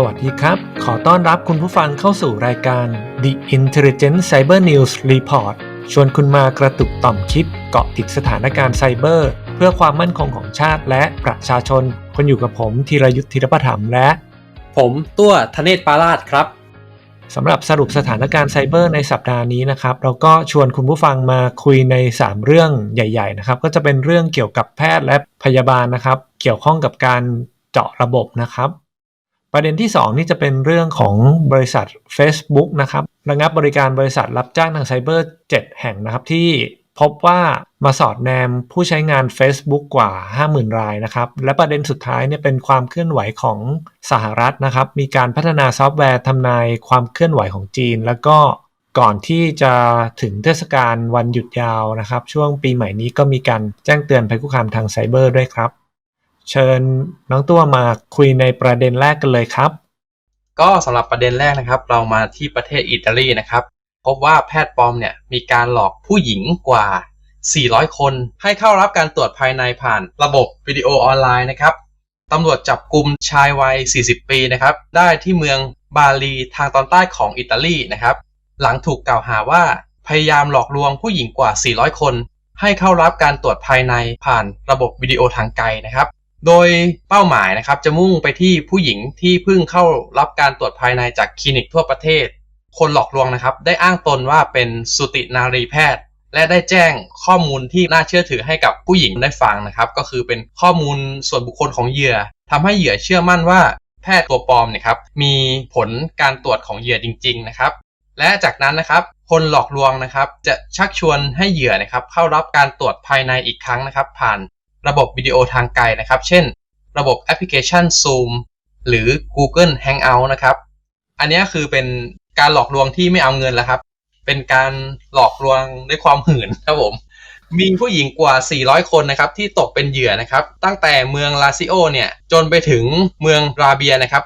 สวัสดีครับ ขอต้อนรับคุณผู้ฟังเข้าสู่รายการ The Intelligent Cyber News Report ชวนคุณมากระตุกต่อมคิดเกาะติดสถานการณ์ไซเบอร์ เพื่อความมั่นคงของชาติและประชาชนคุณอยู่กับผมธีรยุทธธีรประถมและ ผมตัวธเนศปาราชครับสำหรับสรุปสถานการณ์ไซเบอร์ในสัปดาห์นี้นะครับ เราก็ชวนคุณผู้ฟังมาคุยใน 3 เรื่องใหญ่ ๆ นะครับ ก็จะเป็นเรื่องเกี่ยวกับแพทย์และพยาบาลนะครับ เกี่ยวข้องกับการเจาะระบบนะครับ ประเด็นที่ 2 นี่จะเป็นเรื่องของบริษัท Facebook นะครับระงับบริการบริษัทรับจ้างทางไซเบอร์ 7 แห่งนะครับที่พบว่ามาสอดแนมผู้ใช้งาน Facebook กว่า 50,000 รายนะครับและประเด็นสุดท้ายเนี่ยเป็นความเคลื่อนไหวของสหรัฐนะครับมีการพัฒนาซอฟต์แวร์ทำนายความเคลื่อนไหวของจีน แล้วก็ก่อนที่จะถึงเทศกาลวันหยุดยาวนะครับ ช่วงปีใหม่นี้ก็มีการแจ้งเตือนภัยคุกคามทางไซเบอร์ด้วยครับ เชิญน้องตัวมาคุยในประเด็นแรกกันเลยครับ ก็สำหรับประเด็นแรกนะครับ เรามาที่ประเทศอิตาลีนะครับ พบว่าแพทย์ปลอมเนี่ยมีการหลอกผู้หญิงกว่า 400 คน ให้เข้ารับการตรวจภายในผ่านระบบวิดีโอออนไลน์นะครับตำรวจจับกลุ่มชายวัย 40 ปีนะครับ ได้ที่เมืองบาลีทางตอนใต้ของอิตาลีนะครับ หลังถูกกล่าวหาว่าพยายามหลอกลวงผู้หญิงกว่า 400 คน ให้เข้ารับการตรวจภายในผ่านระบบวิดีโอทางไกลนะครับ โดยเป้าหมายนะครับจะมุ่งไปที่ผู้หญิงที่เพิ่งเข้ารับการตรวจภายในจากคลินิกทั่วประเทศ คนหลอกลวงนะครับ ได้อ้างตนว่าเป็นสุตินารีแพทย์ และได้แจ้งข้อมูลที่น่าเชื่อถือให้กับผู้หญิงได้ฟังนะครับ ก็คือเป็นข้อมูลส่วนบุคคลของเหยื่อทำให้เหยื่อเชื่อมั่นว่าแพทย์ตัวปลอมเนี่ยครับมีผลการตรวจของเหยื่อจริง ๆ นะครับ และจากนั้นนะครับคนหลอกลวงนะครับ จะชักชวนให้เหยื่อนะครับเข้ารับการตรวจภายในอีกครั้งนะครับ ผ่าน ระบบวิดีโอทางไกลนะครับ เช่น ระบบแอปพลิเคชัน Zoom หรือ Google Hangout นะครับ อันนี้คือเป็นการหลอกลวงที่ไม่เอาเงินแล้วครับ เป็นการหลอกลวงด้วยความหื่นครับผม มีผู้หญิงกว่า 400 คนนะครับที่ตกเป็นเหยื่อนะครับ ตั้งแต่เมืองลาซิโอเนี่ยจนไปถึงเมืองราเบียนะครับ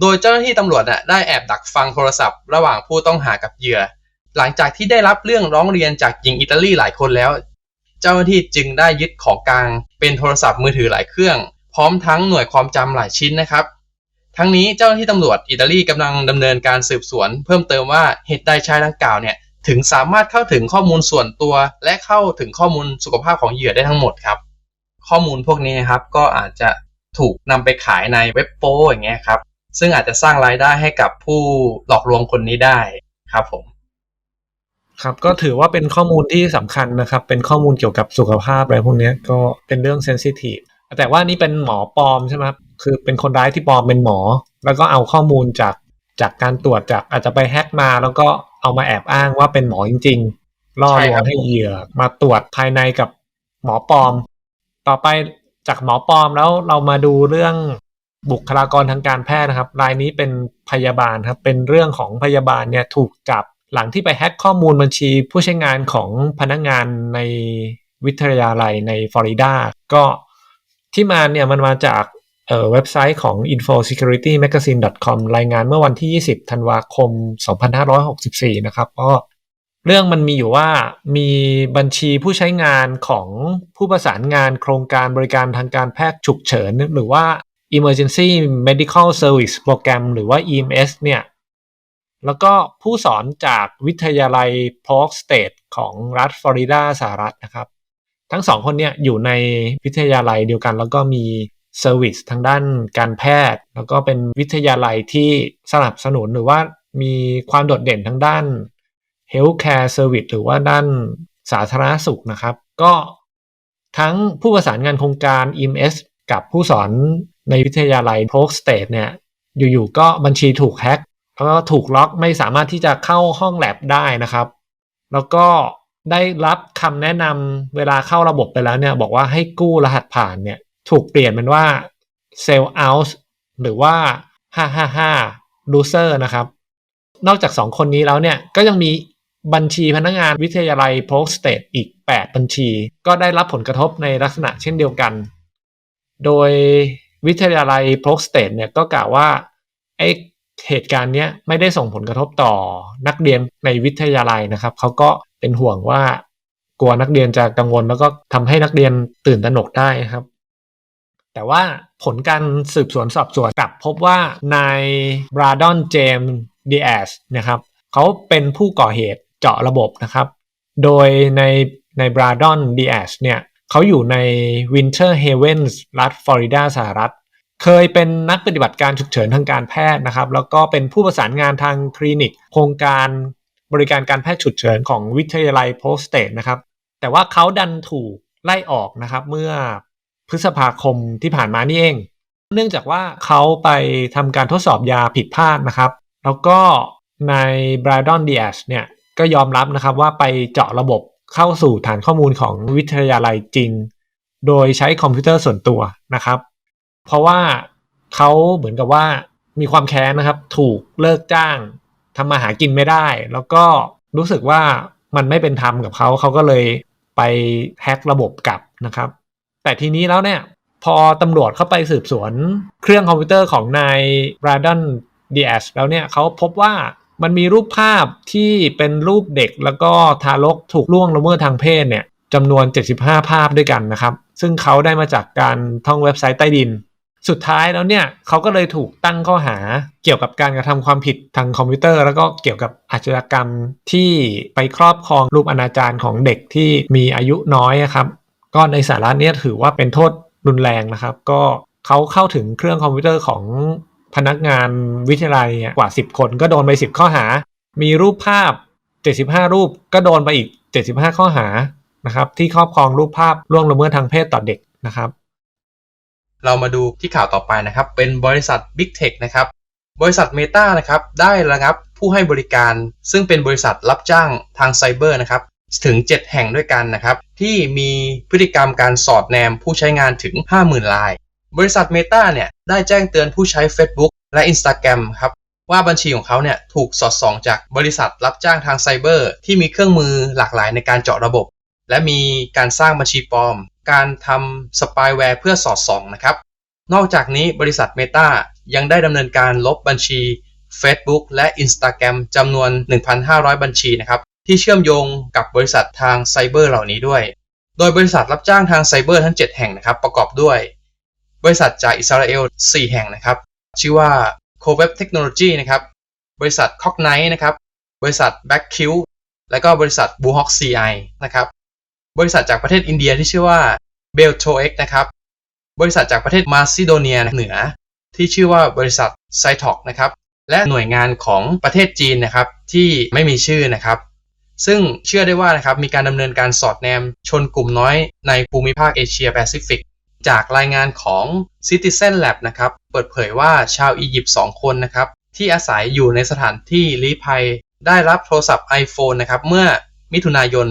โดยเจ้าหน้าที่ตำรวจน่ะได้แอบดักฟังโทรศัพท์ ระหว่างผู้ต้องหากับเหยื่อ หลังจากที่ได้รับเรื่องร้องเรียนจากหญิงอิตาลีหลายคนแล้ว เจ้าหน้าที่จึงได้ยึดของกลางเป็นโทรศัพท์มือถือหลายเครื่อง พร้อมทั้งหน่วยความจำหลายชิ้นนะครับ ทั้งนี้เจ้าหน้าที่ตำรวจอิตาลีกำลังดำเนินการสืบสวน เพิ่มเติมว่าเหตุใดชายดังกล่าวเนี่ยถึงสามารถเข้าถึงข้อมูลส่วนตัว และเข้าถึงข้อมูลสุขภาพของเหยื่อได้ทั้งหมดครับ ข้อมูลพวกนี้นะครับก็อาจจะถูกนำไปขายในเว็บโป้อย่างเงี้ยครับซึ่งอาจจะสร้างรายได้ให้กับผู้หลอกลวงคนนี้ได้ครับผม ครับก็ถือว่าเป็นข้อมูลที่สำคัญนะครับ เป็นข้อมูลเกี่ยวกับสุขภาพอะไรพวกนี้ก็เป็นเรื่องเซนซิทีฟแต่ว่านี่เป็นหมอปลอมใช่ไหมครับคือเป็นคนร้ายที่ปลอมเป็นหมอ แล้วก็เอาข้อมูลจากจากการตรวจจากอาจจะไปแฮกมา แล้วก็เอามาแอบอ้างว่าเป็นหมอจริงๆล่อลวงให้เหยื่อมาตรวจภายในกับหมอปลอม ต่อไปจากหมอปลอมแล้วเรามาดูเรื่องบุคลากรทางการแพทย์นะครับ รายนี้เป็นพยาบาลครับ เป็นเรื่องของพยาบาลเนี่ยถูกจับ หลังที่ไปแฮ็กข้อมูลบัญชีผู้ใช้งานของพนักงานในวิทยาลัยในฟลอริดา ก็ที่มาเนี่ยมันมาจากเเว็บไซต์ของ infosecuritymagazine.com รายงานเมื่อวันที่ 20 ธันวาคม 2564 นะครับก็เรื่องมันมีอยู่ว่ามีบัญชีผู้ใช้งานของผู้ประสานงานโครงการบริการทางการแพทย์ฉุกเฉิน หรือว่า Emergency Medical Service Program หรือว่า EMS เนี่ย แล้วก็ผู้สอนจากวิทยาลัยพอร์กสเตทของรัฐฟลอริดาสหรัฐนะครับ ทั้งสองคนเนี่ยอยู่ในวิทยาลัยเดียวกัน แล้วก็มีเซอร์วิสทางด้านการแพทย์ แล้วก็เป็นวิทยาลัยที่สนับสนุนหรือว่ามีความโดดเด่นทางด้าน Healthcare Service หรือว่าด้านสาธารณสุขนะครับ ก็ทั้งผู้ประสานงานโครงการ EMS กับผู้สอนในวิทยาลัยโพกสเตทเนี่ยอยู่ๆก็บัญชีถูกแฮ็ก แล้วก็ถูกล็อกไม่สามารถที่จะเข้าห้องแลบได้นะครับ แล้วก็ได้รับคำแนะนำเวลาเข้าระบบไปแล้วเนี่ย บอกว่าให้กู้รหัสผ่านเนี่ย ถูกเปลี่ยนเป็นว่า sell out หรือว่า 555 loser นะครับ นอกจาก 2 คนนี้แล้วเนี่ย ก็ยังมีบัญชีพนักงานวิทยาลัยโพกสเตทอีก 8 บัญชี ก็ได้รับผลกระทบในลักษณะเช่นเดียวกัน โดยวิทยาลัยโพกสเตทเนี่ยก็กล่าวว่าไอ เหตุการณ์เนี้ยไม่ได้ส่งผลกระทบต่อนักเรียนในวิทยาลัยนะครับเขาก็เป็นห่วงว่ากลัวนักเรียนจะกังวลแล้วก็ทำให้นักเรียนตื่นตระหนกได้ครับ แต่ว่าผลการสืบสวนสอบสวนกลับพบว่านายบราดอนเจมส์ดีแอสนะครับเขาเป็นผู้ก่อเหตุเจาะระบบนะครับ โดยในในบราดอนดีแอสเนี่ยเขาอยู่ใน Winter Havens รัฐฟลอริดาสหรัฐ เคยเป็นนักปฏิบัติการฉุกเฉินทางการแพทย์นะครับ แล้วก็เป็นผู้ประสานงานทางคลินิก โครงการบริการการแพทย์ฉุกเฉินของวิทยาลัยโพสเตดนะครับ แต่ว่าเขาดันถูกไล่ออกนะครับ เมื่อพฤษภาคมที่ผ่านมานี่เอง เนื่องจากว่าเขาไปทำการทดสอบยาผิดพลาดนะครับ แล้วก็ในบรดอนดีแอสเนี่ยก็ยอมรับนะครับว่าไปเจาะระบบเข้าสู่ฐานข้อมูลของวิทยาลัยจริง โดยใช้คอมพิวเตอร์ส่วนตัวนะครับ เพราะว่าเขาเหมือนกับว่ามีความแค้นนะครับ ถูกเลิกจ้างทำมาหากินไม่ได้ แล้วก็รู้สึกว่ามันไม่เป็นธรรมกับเขาเขาก็เลยไปแฮ็กระบบกลับนะครับ แต่ทีนี้แล้วเนี่ยพอตำรวจเข้าไปสืบสวนเครื่องคอมพิวเตอร์ของนายบราดอนดีแอสแล้วเนี่ยเขาพบว่ามันมีรูปภาพที่เป็นรูปเด็กแล้วก็ทารกถูกล่วงละเมิดทางเพศเนี่ยจำนวน 75 ภาพด้วยกันนะครับ ซึ่งเขาได้มาจากการท่องเว็บไซต์ใต้ดิน สุดท้ายแล้วเนี่ยเขาก็เลยถูกตั้งข้อหาเกี่ยวกับการกระทำความผิดทางคอมพิวเตอร์ แล้วก็เกี่ยวกับอาชญากรรมที่ไปครอบครองรูปอนาจารของเด็กที่มีอายุน้อยครับ ก็ในสาระเนี้ยถือว่าเป็นโทษรุนแรงนะครับ ก็เขาเข้าถึงเครื่องคอมพิวเตอร์ของพนักงานวิทยาลัยกว่า 10 คนก็โดนไป 10 ข้อหา มีรูปภาพ 75 รูปก็โดนไปอีก 75 ข้อหานะครับที่ครอบครองรูปภาพล่วงละเมิดทางเพศต่อเด็กนะครับ เรามาดูที่ข่าวต่อไปนะครับ เป็นบริษัท Big Tech นะครับ บริษัท Meta นะครับ ได้ระงับผู้ให้บริการ ซึ่งเป็นบริษัทรับจ้างทางไซเบอร์นะครับ ถึง 7 แห่งด้วยกันนะครับ ที่มีพฤติกรรมการสอดแนมผู้ใช้งานถึง 50,000ราย บริษัท Meta เนี่ยได้แจ้งเตือนผู้ใช้ Facebook และ Instagram ครับว่าบัญชีของเขาเนี่ยถูกสอดส่องจากบริษัทรับจ้างทางไซเบอร์ ที่มีเครื่องมือหลากหลายในการเจาะระบบ และมีการสร้างบัญชีปลอม การทำสปายแวร์เพื่อสอดส่องนะครับ นอกจากนี้บริษัท Meta ยังได้ดำเนินการลบบัญชี Facebook และ Instagram จำนวน 1,500 บัญชีนะครับ ที่เชื่อมโยงกับบริษัททางไซเบอร์เหล่านี้ด้วย โดยบริษัทรับจ้างทางไซเบอร์ทั้ง 7 แห่งนะครับ ประกอบด้วย บริษัทจากอิสราเอล 4 แห่งนะครับ ชื่อว่า c o w e b Technology นะครับ บริษัท Cognite นะครับ บริษัท Backq และก็บริษัท b u h o k CI นะครับ บริษัทจากประเทศอินเดียที่ชื่อว่า b e l t o x นะครับ บริษัทจากประเทศมาซิโดเนียเหนือ ที่ชื่อว่าบริษัท c y t o c นะครับ และหน่วยงานของประเทศจีนนะครับที่ไม่มีชื่อนะครับ ซึ่งเชื่อได้ว่านะครับมีการดำเนินการสอดแนมชนกลุ่มน้อยในภูมิภาคเอเชียแปซิฟิกจากรายงานของ Citizen Lab นะครับ เปิดเผยว่าชาวอียิปต์2คนนะครับ ที่อาศัยอยู่ในสถานที่ลี้ภัย ได้รับโทรศัพท์ iPhone นะครับ เมื่อ มิถุนายน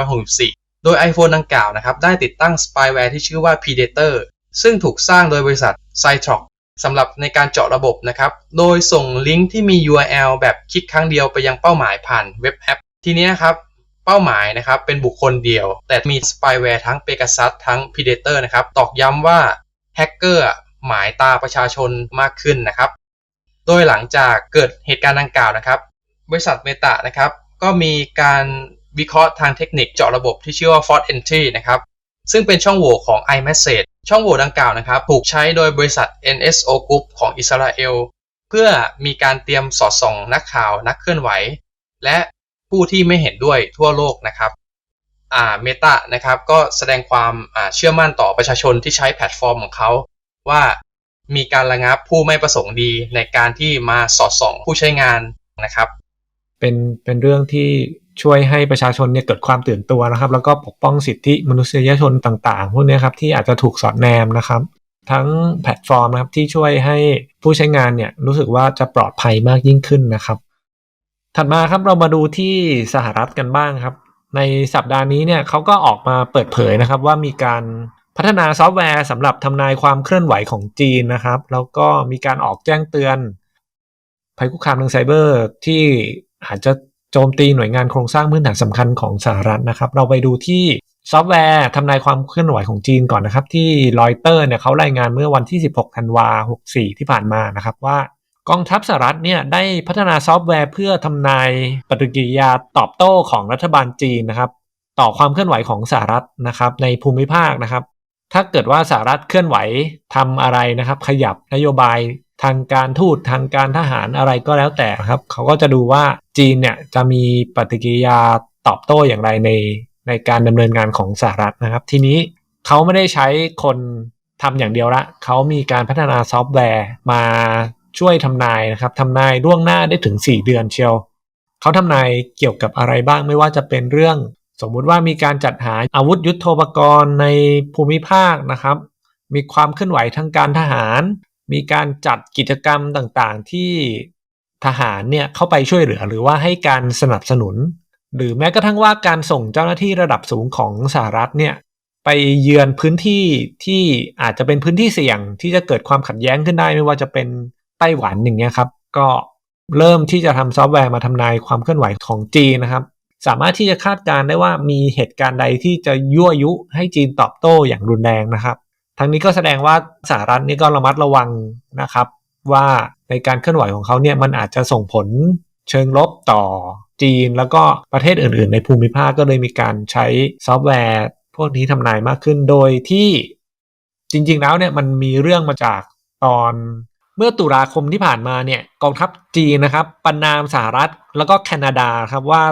2564 โดย iPhone ดังกล่าวนะครับได้ติดตั้งสปายแวร์ที่ชื่อว่า Predator ซึ่งถูกสร้างโดยบริษัท c y t r o c สำหรับในการเจาะระบบนะครับ โดยส่งลิงก์ที่มี URL แบบคลิกครั้งเดียวไปยังเป้าหมายผ่านเว็บแอป ทีนี้ครับเป้าหมายนะครับเป็นบุคคลเดียว แต่มีสปายแวร์ทั้ง Pegasus ทั้ง Predator นะครับตอกย้ำว่าแฮกเกอร์หมายตาประชาชนมากขึ้นนะครับ โดยหลังจากเกิดเหตุการณ์ดังกล่าวนะครับ บริษัท Meta นะครับ ก็มีการวิเคราะห์ทางเทคนิคเจาะระบบที่ชื่อว่า Force Entry นะครับ ซึ่งเป็นช่องโหว่ของ iMessage ช่องโหว่ดังกล่าวนะครับ ถูกใช้โดยบริษัท NSO Group ของอิสราเอล เพื่อมีการเตรียมสอดส่องนักข่าวนักเคลื่อนไหว และผู้ที่ไม่เห็นด้วยทั่วโลกนะครับอ่าเมตานะครับก็แสดงความอ่าเชื่อมั่นต่อประชาชนที่ใช้แพลตฟอร์มของเขาว่ามีการระงับผู้ไม่ประสงค์ดีในการที่มาสอดส่องผู้ใช้งานนะครับ เป็นเป็นเรื่องที่ช่วยให้ประชาชนเนี่ยเกิดความตื่นตัวนะครับ แล้วก็ปกป้องสิทธิมนุษยชนต่างๆ พวกนี้ครับที่อาจจะถูกสอดแนมนะครับ ทั้งแพลตฟอร์มนะครับที่ช่วยให้ผู้ใช้งานเนี่ยรู้สึกว่าจะปลอดภัยมากยิ่งขึ้นนะครับ ถัดมาครับเรามาดูที่สหรัฐกันบ้างครับ ในสัปดาห์นี้เนี่ยเขาก็ออกมาเปิดเผยนะครับว่ามีการพัฒนาซอฟต์แวร์สำหรับทำนายความเคลื่อนไหวของจีนนะครับ แล้วก็มีการออกแจ้งเตือนภัยคุกคามทางไซเบอร์ที่ อาจจะโจมตีหน่วยงานโครงสร้างพื้นฐานสำคัญของสหรัฐนะครับ เราไปดูที่ซอฟต์แวร์ทำนายความเคลื่อนไหวของจีนก่อนนะครับ ที่รอยเตอร์เนี่ยเขารายงานเมื่อวันที่ 16 ธันวา64 ที่ผ่านมานะครับว่ากองทัพสหรัฐเนี่ยได้พัฒนาซอฟต์แวร์เพื่อทำนายปฏิกิริยาตอบโต้ของรัฐบาลจีนนะครับ ต่อความเคลื่อนไหวของสหรัฐนะครับ ในภูมิภาคนะครับ ถ้าเกิดว่าสหรัฐเคลื่อนไหวทำอะไรนะครับ ขยับนโยบาย ทางการทูตทางการทหารอะไรก็แล้วแต่ครับ เขาก็จะดูว่าจีนเนี่ยจะมีปฏิกิริยาตอบโต้อย่างไรในในการดำเนินงานของสหรัฐนะครับ ทีนี้เขาไม่ได้ใช้คนทำอย่างเดียวละเขามีการพัฒนาซอฟต์แวร์มาช่วยทำนายนะครับทำนายล่วงหน้าได้ถึง 4 เดือนเชียวเขาทำนายเกี่ยวกับอะไรบ้างไม่ว่าจะเป็นเรื่อง สมมุติว่ามีการจัดหาอาวุธยุโทโธปกรณ์ในภูมิภาคนะครับ มีความเคลื่อนไหวทางการทหาร มีการจัดกิจกรรมต่างๆ ที่ทหารเนี่ยเข้าไปช่วยเหลือหรือว่าให้การสนับสนุน หรือแม้กระทั่งว่าการส่งเจ้าหน้าที่ระดับสูงของสหรัฐเนี่ยไปเยือนพื้นที่ที่อาจจะเป็นพื้นที่เสี่ยงที่จะเกิดความขัดแย้งขึ้นได้ไม่ว่าจะเป็นไต้หวันอย่างเงี้ยครับ ก็เริ่มที่จะทำซอฟต์แวร์มาทำนายความเคลื่อนไหวของจีนนะครับ สามารถที่จะคาดการณ์ได้ว่ามีเหตุการณ์ใดที่จะยั่วยุให้จีนตอบโต้อย่างรุนแรงนะครับ ทั้งนี้ก็แสดงว่าสหรัฐนี่ก็ระมัดระวังนะครับ ว่าในการเคลื่อนไหวของเขาเนี่ยมันอาจจะส่งผลเชิงลบต่อจีน แล้วก็ประเทศอื่น ๆ ในภูมิภาคก็เลยมีการใช้ซอฟต์แวร์พวกนี้ทำนายมากขึ้นโดยที่จริง ๆ แล้วเนี่ยมันมีเรื่องมาจากตอนเมื่อตุลาคมที่ผ่านมาเนี่ยกองทัพจีนนะครับประนามสหรัฐแล้วก็แคนาดาครับว่า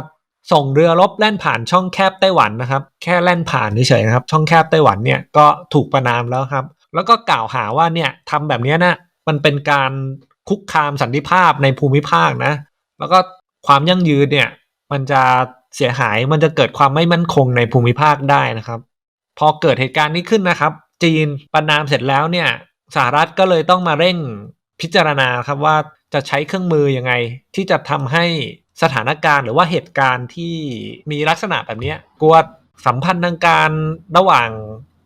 ส่งเรือรบแล่นผ่านช่องแคบไต้หวันนะครับ แค่แล่นผ่านเฉยๆนะครับ ช่องแคบไต้หวันเนี่ยก็ถูกประนามแล้วครับ แล้วก็กล่าวหาว่าเนี่ยทำแบบนี้นะมันเป็นการคุกคามสันติภาพในภูมิภาคนะ แล้วก็ความยั่งยืนเนี่ย มันจะเสียหายมันจะเกิดความไม่มั่นคงในภูมิภาคได้นะครับ พอเกิดเหตุการณ์นี้ขึ้นนะครับ จีนประนามเสร็จแล้วเนี่ยสหรัฐก็เลยต้องมาเร่งพิจารณาครับว่าจะใช้เครื่องมือยังไง ที่จะทำให้ สถานการณ์หรือว่าเหตุการณ์ที่มีลักษณะแบบนี้กลัวสัมพันธ์ทางการระหว่าง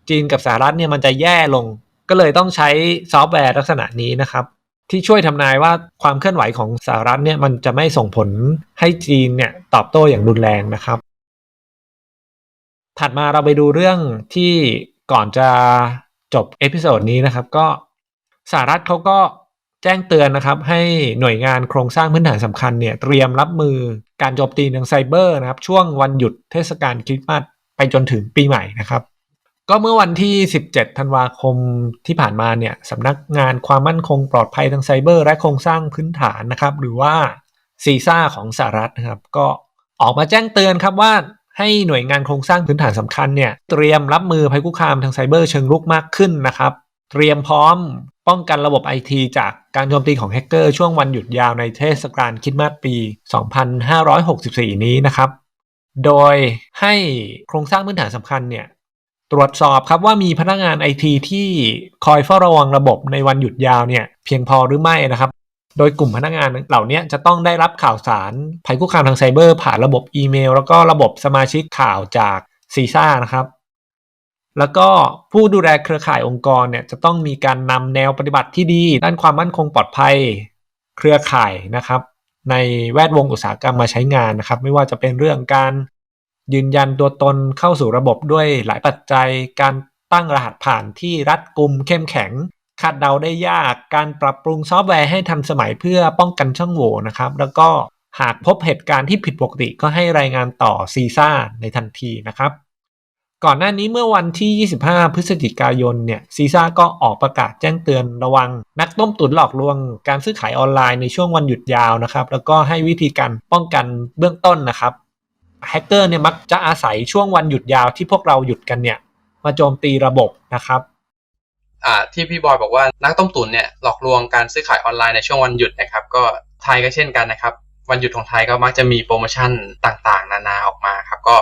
จีนกับสหรัฐเนี่ยมันจะแย่ลง ก็เลยต้องใช้ซอฟต์แวร์ลักษณะนี้นะครับ ที่ช่วยทำนายว่าความเคลื่อนไหวของสหรัฐเนี่ยมันจะไม่ส่งผลให้จีนเนี่ยตอบโต้อย่างรุนแรงนะครับ ถัดมาเราไปดูเรื่องที่ก่อนจะจบเอพิโซดนี้นะครับ ก็สหรัฐเขาก็ แจ้งเตือนนะครับให้หน่วยงานโครงสร้างพื้นฐานสำคัญเนี่ยเตรียมรับมือการโจมตีทางไซเบอร์นะครับ ช่วงวันหยุดเทศกาลคริสต์มาสไปจนถึงปีใหม่นะครับ ก็เมื่อวันที่ 17 ธันวาคมที่ผ่านมาเนี่ยสำนักงานความมั่นคงปลอดภัยทางไซเบอร์ และโครงสร้างพื้นฐานนะครับ หรือว่าซีซ่าของสหรัฐนะครับ ก็ออกมาแจ้งเตือนครับว่าให้หน่วยงานโครงสร้างพื้นฐานสำคัญเนี่ยเตรียมรับมือภัยคุกคามทางไซเบอร์เชิงรุกมากขึ้นนะครับ เตรียมพร้อม ป้องกันระบบไอทีจากการโจมตีของแฮกเกอร์ช่วงวันหยุดยาวในเทศกาลคริสต์มาสปี 2564 นี้นะครับ โดยให้โครงสร้างพื้นฐานสำคัญเนี่ยตรวจสอบครับว่ามีพนักงานไอทีที่คอยเฝ้าระวังระบบในวันหยุดยาวเนี่ยเพียงพอหรือไม่นะครับ โดยกลุ่มพนักงานเหล่านี้จะต้องได้รับข่าวสารภัยคุกคามทางไซเบอร์ ผ่านระบบอีเมล แล้วก็ระบบสมาชิกข่าวจากซีซ่านะครับ แล้วก็ผู้ดูแลเครือข่ายองค์กรเนี่ยจะต้องมีการนำแนวปฏิบัติที่ดี ด้านความมั่นคงปลอดภัยเครือข่ายนะครับ ในแวดวงอุตสาหกรรมมาใช้งานนะครับ ไม่ว่าจะเป็นเรื่องการยืนยันตัวตนเข้าสู่ระบบด้วยหลายปัจจัย การตั้งรหัสผ่านที่รัดกุมเข้มแข็งคาดเดาได้ยากการปรับปรุงซอฟต์แวร์ให้ทันสมัยเพื่อป้องกันช่องโหว่นะครับ แล้วก็หากพบเหตุการณ์ที่ผิดปกติก็ให้รายงานต่อซีซ่าในทันทีนะครับ ก่อนหน้านี้เมื่อวันที่ 25 พฤศจิกายนเนี่ยซีซ่าก็ออกประกาศแจ้งเตือนระวัง นักต้มตุ๋นหลอกลวงการซื้อขายออนไลน์ในช่วงวันหยุดยาวนะครับแล้วก็ให้วิธีการป้องกันเบื้องต้นนะครับแฮกเกอร์เนี่ยมักจะอาศัยช่วงวันหยุดยาวที่พวกเราหยุดกันเนี่ยมาโจมตีระบบนะครับอ่าที่พี่บอยบอกว่านักต้มตุ๋นเนี่ยหลอกลวงการซื้อขายออนไลน์ในช่วงวันหยุดนะครับ ก็ไทยก็เช่นกันนะครับ วันหยุดของไทยก็มักจะมีโปรโมชั่นต่างๆ นานาออกมาครับก็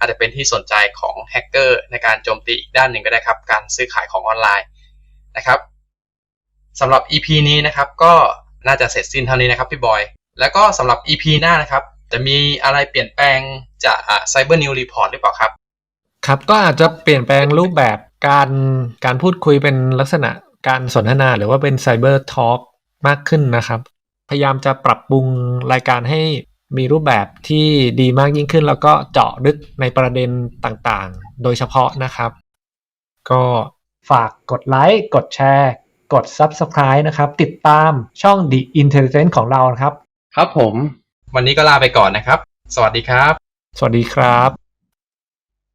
อาจจะเป็นที่สนใจของแฮกเกอร์ในการโจมตีอีกด้านหนึ่งก็ได้ครับ การซื้อขายของออนไลน์นะครับสำหรับ EP นี้นะครับก็น่าจะเสร็จสิ้นเท่านี้นะครับพี่บอย แล้วก็สำหรับ EP หน้านะครับ จะมีอะไรเปลี่ยนแปลงจากไซเบอร์นิวรีพอร์ตหรือเปล่าครับ ครับก็อาจจะเปลี่ยนแปลงรูปแบบการการพูดคุยเป็นลักษณะการสนทนาหรือว่าเป็นไซเบอร์ทอล์กมากขึ้นนะครับ พยายามจะปรับปรุงรายการให้ มีรูปแบบที่ดีมากยิ่งขึ้น แล้วก็เจาะลึกในประเด็นต่างๆ โดยเฉพาะนะครับ ก็ฝากกดไลค์กดแชร์ กด Subscribe นะครับ ติดตามช่อง The Intelligent ของเรานะครับ ครับผม วันนี้ก็ลาไปก่อนนะครับ สวัสดีครับ สวัสดีครับ